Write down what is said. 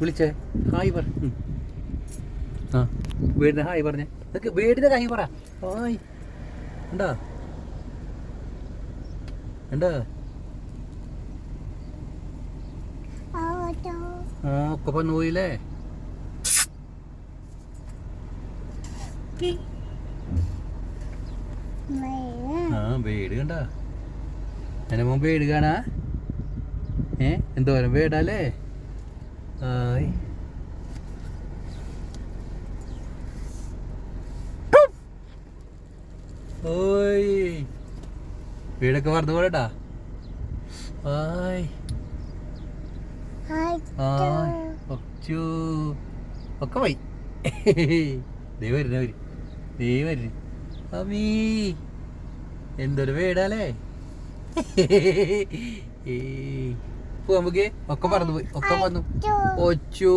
വിളിച്ചേ. ഹായ് പറ. ആ. വീടിന് ഹായ് പറഞ്ഞേ. നിനക്ക് വീടിന് ഹായ് പറ. ഹായ്. ഉണ്ടോ ഉണ്ടോ ആ ഒക്കെ പോയില്ലേ? ആ വീട് കണ്ട? എന്നെ മുമ്പ് വീട് കാണാ? ഏ? എന്തോരം വീടല്ലേ? ഹായ് ഓയ്. വീടൊക്കെ മറന്നു പോലെട്ടാ ഹായ് ഹായ് ഒച്ചു. ഒക്കെ പോയി. ദേ വരുന്ന വരി. ദേ വരുന്നു അമ്മീ എന്തൊരു വീടാലേ പോവാൻ നമുക്ക് ഒക്കെ പറന്നു പോയി. ഒക്കെ വന്നു ഒച്ചു.